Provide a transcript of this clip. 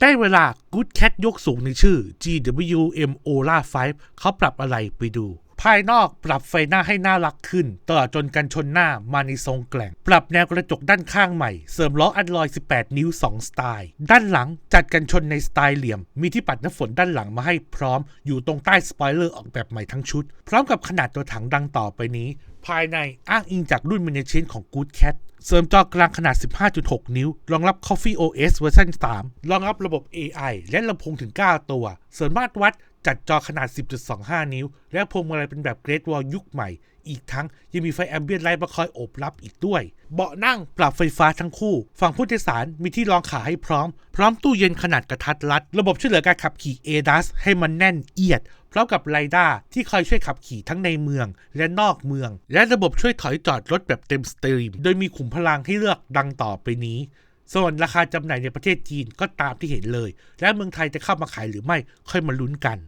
ได้เวลา Good Cat ยกสูงในชื่อ GWM Ola 5เขาปรับอะไรไปดู ภายนอกปรับไฟหน้าให้น่ารักขึ้นตลอดจนกันชนหน้ามาในทรงแกล่ง ปรับแนวกระจกด้านข้างใหม่ เสริมล้ออัลลอย 18 นิ้ว 2 สไตล์ ด้านหลังจัดกันชนในสไตล์เหลี่ยม มีที่ปัดน้ำฝนด้านหลังมาให้พร้อม อยู่ตรงใต้สปอยเลอร์ออกแบบใหม่ทั้งชุด พร้อมกับขนาดตัวถังดังต่อไปนี้ ภายในอ้างอิงจากรุ่นมินิเชนของ Good Cat เสริมจอกลางขนาด 15.6 นิ้ว รองรับ Coffee OS เวอร์ชัน3รองรับระบบ AI และลำโพงถึง 9 ตัว เสริมมาตรวัด จัดจอขนาด 10.25 นิ้ว และพวงมาลัยเป็นแบบเกรดวอลยุคใหม่ อีกทั้งยังมีไฟแอมเบียนไลท์มาคอยโอบรับอีกด้วย เบาะนั่งปรับไฟฟ้าทั้งคู่ ฝั่งผู้โดยสารมีที่รองขาให้พร้อม พร้อมตู้เย็นขนาดกระทัดรัด ระบบช่วยเหลือการขับขี่ ADAS ให้มันแน่นเอียดพร้อมกับไรด้าที่คอยช่วยขับขี่ทั้งในเมืองและนอกเมือง และระบบช่วยถอยจอดรถแบบเต็มสตรีม โดยมีขุมพลังให้เลือกดังต่อไปนี้ ส่วนราคาจำหน่ายในประเทศจีนก็ตามที่เห็นเลย และเมืองไทยจะเข้ามาขายหรือไม่ค่อยมาลุ้นกัน